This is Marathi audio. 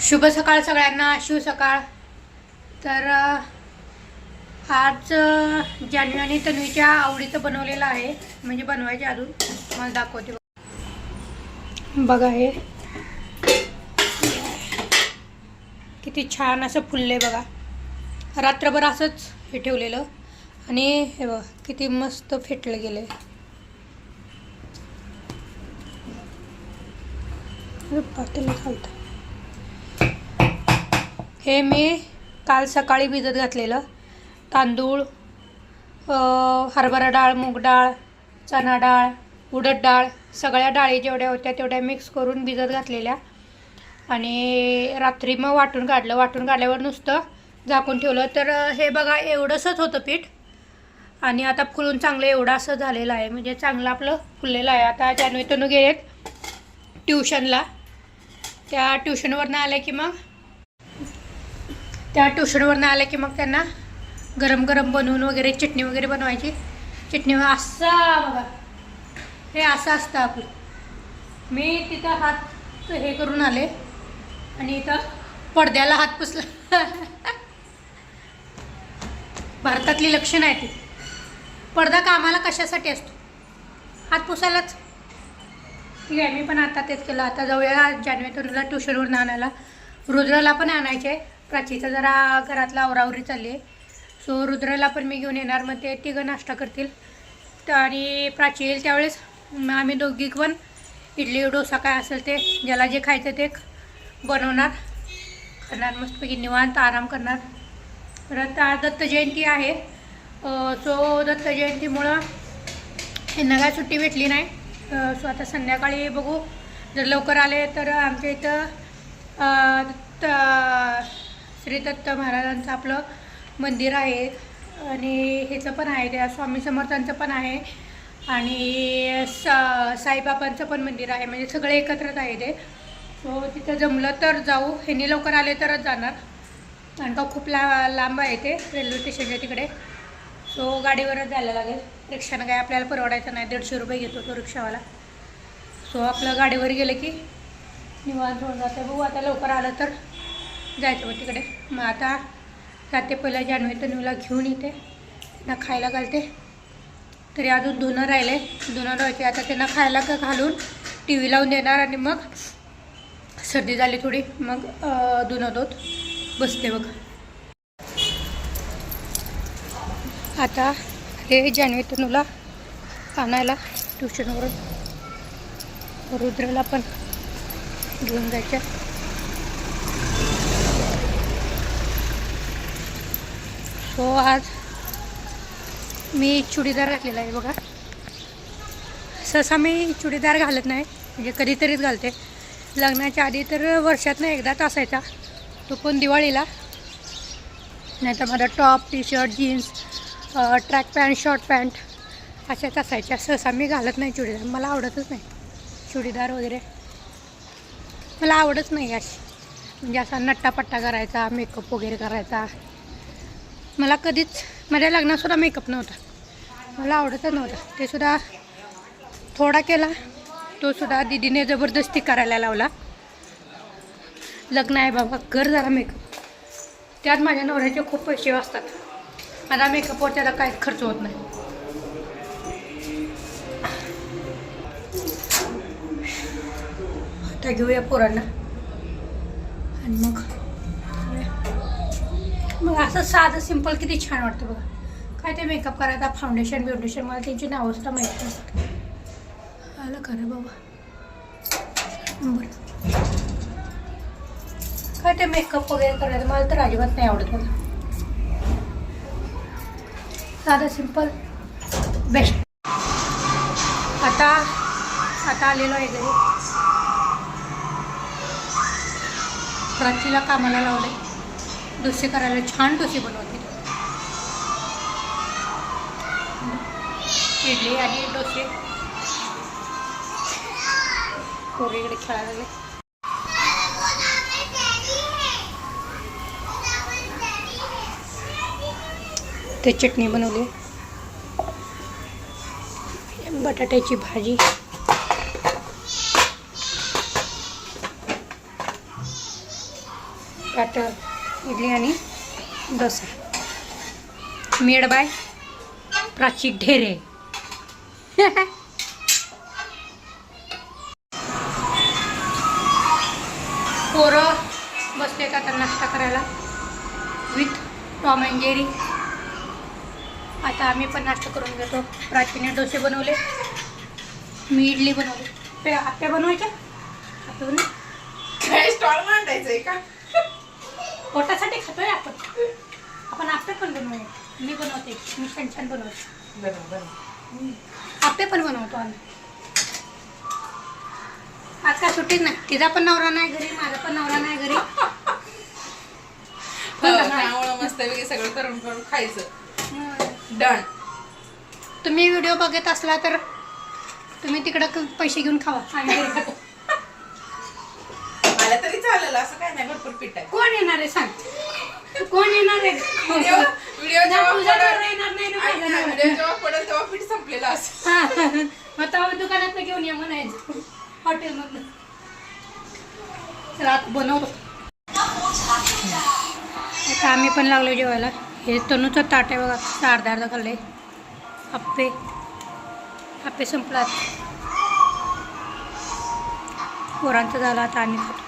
शुभ सकाळ सगळ्यांना शिव सकाळ. तर आज जान्हवी आणि तन्वीच्या आवडीचं बनवलेलं आहे. म्हणजे बनवायचे अजून मला दाखवते बघा. हे. किती छान असं फुलले बघा. रात्रभर असंच हे ठेवलेलं. आणि हे बघा किती मस्त फेटलं गेलं पातेलं चालतं हे मी काल सकाळी भिजत घातलेलं. तांदूळ हरभरा डाळ मूग डाळ चणा डाळ उडद डाळ सगळ्या डाळी जेवढ्या होत्या तेवढ्या मिक्स करून भिजत घातलेल्या. आणि रात्री मग वाटून काढलं. वाटून काढल्यावर नुसतं झाकून ठेवलं. तर हे बघा एवढंसंच होतं पीठ. आणि आता फुलून चांगलं एवढं असं झालेलं आहे. म्हणजे चांगलं आपलं फुललेलं आहे. आता जानवी तनू गेलेत ट्युशनला. त्या ट्युशनवरनं आल्या की मग त्या ट्युशनवरनं आल्या की मग त्यांना गरम गरम बनवून वगैरे चटणी वगैरे बनवायची. चटणी असा बघा. हे असं असतं आपलं. मी तिथं हात हे करून आले. आणि इथं पडद्याला हात पुसला. भारतातली लक्षणं आहे ती. पडदा कामाला कशासाठी असतो? हात पुसायलाच. ठीक आहे मी पण आता तेच केलं. आता जाऊया जान्हवी तरुला ट्युशनवरून आणायला. रुद्राला पण आणायचे प्राचीचं जरा घरातला आवरावरी चालली आहे सो रुद्रला पण मी घेऊन येणार मग ते तिघं नाश्ता करतील. तर आणि प्राची येईल त्यावेळेस. मग आम्ही दोघी पण इडली डोसा काय असेल ते ज्याला जे खायचं ते बनवणार. खाणार मस्तपैकी निवांत आराम करणार. परत दत्तजयंती दत्त जयंती आहे. सो दत्त जयंतीमुळं यांना काय सुट्टी भेटली नाही. सो आता संध्याकाळी बघू. जर लवकर आले तर आमच्या इथं श्री दत्त महाराजांचं आपलं मंदिर आहे आणि ह्याचं पण आहे त्या स्वामी समर्थांचं पण आहे. आणि सा साईबाबांचं पण मंदिर आहे. म्हणजे सगळे एकत्रच आहे ते. सो तिथं जमलं तर जाऊ. ह्यांनी लवकर आले तरच जाणार. आणि का खूप ला लांब आहे ते रेल्वे स्टेशनच्या तिकडे. सो गाडीवरच जायला लागेल. रिक्षानं काय आपल्याला परवडायचं नाही. दीडशे रुपये घेतो तो रिक्षावाला. सो आपलं गाडीवर गेलं की निवांत होऊन जातं. बघू आता लवकर आलं तर. जायचं मग तिकडे. मग आता जाते पहिला जानवी तन्वीला घेऊन येते त्यांना खायला घालते. तरी अजून धुणं राहिले धुणं राहायचे. आता त्यांना खायला का घालून टी व्ही लावून देणार आणि मग सर्दी झाली थोडी. मग अं, धुणं बसते बघ. आता हे जानवी तनूला आणायला ट्युशनवरून रुद्राला पण घेऊन जायचं सो आज मी चुडीदार घातलेला आहे बघा. सहसा मी चुडीदार घालत नाही म्हणजे कधीतरीच घालते. लग्नाच्या आधी तर वर्षातनं एकदाच असायचा तो पण दिवाळीला. नाही तर माझा top T shirt jeans track pant short pant अशाच असायच्या. सहसा मी घालत नाही चुडीदार. मला आवडतच नाही चुडीदार वगैरे. मला आवडत नाही अशी. म्हणजे असा नट्टापट्टा करायचा मेकअप वगैरे करायचा. मला कधीच माझ्या लग्नातसुद्धा मेकअप नव्हता. मला आवडतच नव्हता. ते सुद्धा थोडा केला. तो सुद्धा दिदीने जबरदस्ती करायला लावला. लग्न आहे बाबा कर जरा मेकअप त्यात माझ्या नवऱ्याचे खूप पैसे वाचतात. माझा मेकअपवर त्याला काहीच खर्च होत नाही. आता घेऊया पोरांना. आणि मग मग असं साधं सिंपल किती छान वाटतं बघा. काय ते मेकअप करायचा फाउंडेशन बिउंडेशन मला त्यांची नावं सुद्धा माहीत नसतात. आलं खरं बाबा? बरं. काय ते मेकअप वगैरे करायचं मला तर अजिबात नाही आवडत बघा. साधं सिंपल बेस्ट आता आता आलेलो आहे घरी. प्राचीला कामाला लावले डोसे करायला छान डोसे बनवते. इडली आणि डोसे. कोरीकडे खेळायला लागले. ते चटणी बनवली. बटाट्याची भाजी. यात इडली आणि dosa. Made by Prachi Dhere. पोरं बसले का तर नाश्ता करायला? With Tom and Jerry. आता आम्ही पण नाश्ता करून घेतो. प्राचीने डोसे बनवले. मी इडली बनवली. पे आप्या बनवायच्या? आप्या बनव? काय स्टॉल आहे का? पोटासाठी खातोय आपण. आपण आप्पे पण बनवूया मी बनवते. मी छान छान बनवते. बरं बरं आप्पे पण बनवतो आम्ही. आज काय सुट्टीच नाही. तिचा पण नवरा नाही घरी माझा पण नवरा नाही घरी. हो, मस्तपैकी सगळं करून करून खायचं. डन. तुम्ही व्हिडिओ बघत असला तर तुम्ही तिकडं क- पैसे घेऊन खावा. आम्ही मला तरी चालेल असं काय नाही भरपूर पीठ आहे. कोण येणार आहे सांग. कोण येणार आहे? व्हिडिओ जेव्हा पडेल- नवरा येणार नाही ना ऐक माझा ना, नवरा. व्हिडिओ जेव्हा पडेल तेव्हा पीठ संपलेलं असं. हा. मग तेव्हा दुकानात घेऊन या म्हणायचं. चला आता बनवतो. आता आम्ही पण लागलो जेवायला. हे तनूचं ताट आहे बघा कसं अर्धा अर्धा खाल्ले आप्पे. आप्पे संपलात. पोरांचं झालं आता आम्ही खातो.